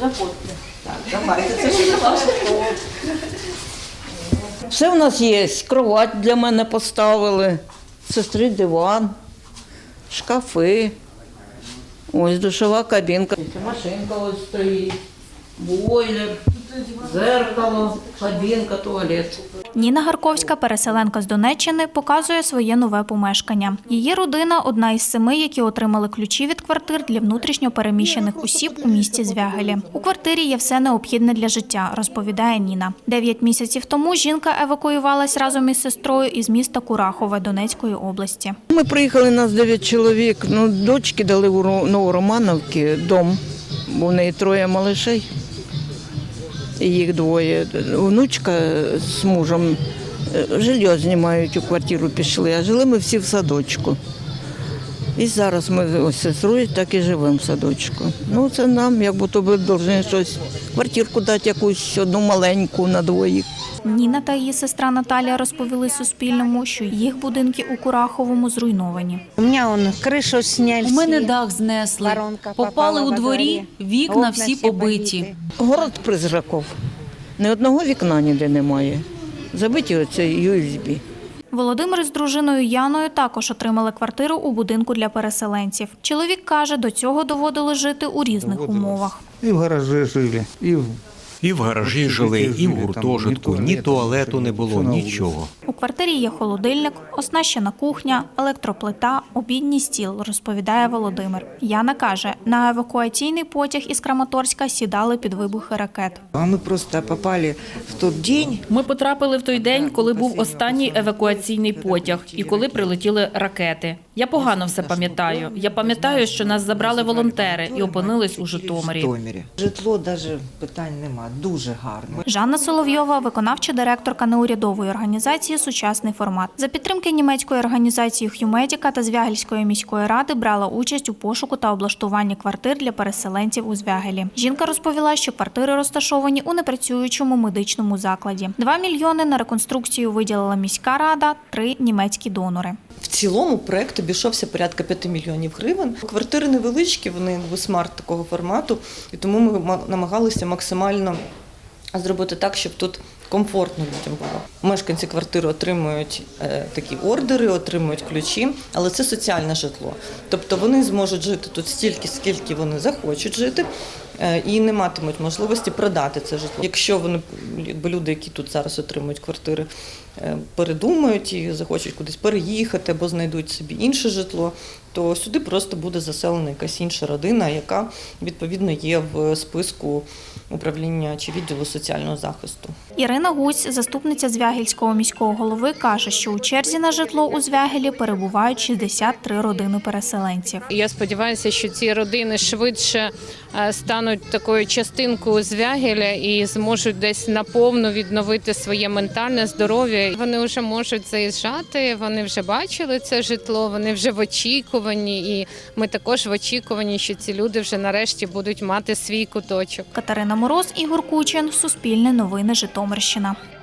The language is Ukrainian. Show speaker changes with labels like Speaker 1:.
Speaker 1: Заходьте.
Speaker 2: Давайте, це ж ваше.
Speaker 1: Все в нас є. Кровать для мене поставили, сестри диван, шкафи. Ось душова кабінка. Машинка ось стоїть, бойлер, зеркало, кабінка, туалет.
Speaker 3: Ніна Гарковська, переселенка з Донеччини, показує своє нове помешкання. Її родина одна із семи, які отримали ключі від квартир для внутрішньо переміщених осіб у місті Звягелі. У квартирі є все необхідне для життя, розповідає Ніна. Дев'ять місяців тому жінка евакуювалась разом із сестрою із міста Курахове Донецької області.
Speaker 1: Ми приїхали, нас 9 чоловік. Ну, дочки дали у Новоромановки дом, бо в неї троє малишей. Їх двоє. Внучка з мужем е, жилье знімають у квартиру, пішли, а жили ми всі в садочку. І зараз ми з сестрою так і живемо в садочку. Ну, це нам, як будто би повинні щось, квартирку дати якусь одну маленьку на двоїх.
Speaker 3: Ніна та її сестра Наталія розповіли Суспільному, що їх будинки у Кураховому зруйновані.
Speaker 2: У мене он кришу сняли.
Speaker 4: У мене дах знесли.
Speaker 2: Воронка
Speaker 4: Попали у дворі,
Speaker 2: дворі.
Speaker 4: вікна всі
Speaker 2: всі
Speaker 4: побиті.
Speaker 2: побиті.
Speaker 1: Город призраков. Ні одного вікна ніде немає. Забиті оце USB.
Speaker 3: Володимир з дружиною Яною також отримали квартиру у будинку для переселенців. Чоловік каже, до цього доводило жити у різних умовах.
Speaker 5: І в гаражі жили, і в
Speaker 6: І в гаражі жили, і в гуртожитку,
Speaker 5: ні туалету,
Speaker 6: не було, нічого.
Speaker 3: Квартирі є холодильник, оснащена кухня, електроплита, обідній стіл, розповідає Володимир. Яна каже, на евакуаційний потяг із Краматорська сідали під вибухи ракет.
Speaker 2: А мы просто попали в тот день.
Speaker 7: Ми потрапили в той день, коли був останній евакуаційний потяг і коли прилетіли ракети. Я погано все пам'ятаю. Я пам'ятаю, що нас забрали волонтери і опинились у Житомирі.
Speaker 2: Житомирі. Житло навіть питань нема, дуже гарно.
Speaker 3: Жанна Соловйова, виконавча директорка неурядової організації Сучасний формат. За підтримки німецької організації Хюмедіка та Звягельської міської ради брала участь у пошуку та облаштуванні квартир для переселенців у Звягелі. Жінка розповіла, що квартири розташовані у непрацюючому медичному закладі. Два мільйони на реконструкцію виділила міська рада, три німецькі донори.
Speaker 8: В цілому проект обійшовся порядка 5 мільйонів гривень. Квартири невеличкі, вони якби смарт такого формату, і тому ми ма- намагалися максимально зробити так, щоб тут комфортно людям було. Мешканці квартири отримують е, такі ордери, отримують ключі, але це соціальне житло. Тобто вони зможуть жити тут стільки, скільки вони захочуть жити. е, І не матимуть можливості продати це житло. Якщо вони люди, які тут зараз отримують квартири, е, передумають і захочуть кудись переїхати або знайдуть собі інше житло, то сюди просто буде заселена якась інша родина, яка відповідно є в списку управління чи відділу соціального захисту.
Speaker 3: Ірина Гусь, заступниця Звягельського міського голови, каже, що у черзі на житло у Звягелі перебувають 63 родини переселенців.
Speaker 9: Я сподіваюся, що ці родини швидше е, стануть такою частинкою звягеля і зможуть десь наповну відновити своє ментальне здоров'я. Вони вже можуть заїжджати, вони вже бачили це житло, вони вже в очікуванні, і ми також в очікуванні, що ці люди вже нарешті будуть мати свій куточок.
Speaker 3: Катерина Мороз, Ігор Кучин, Суспільне новини Житомирщина.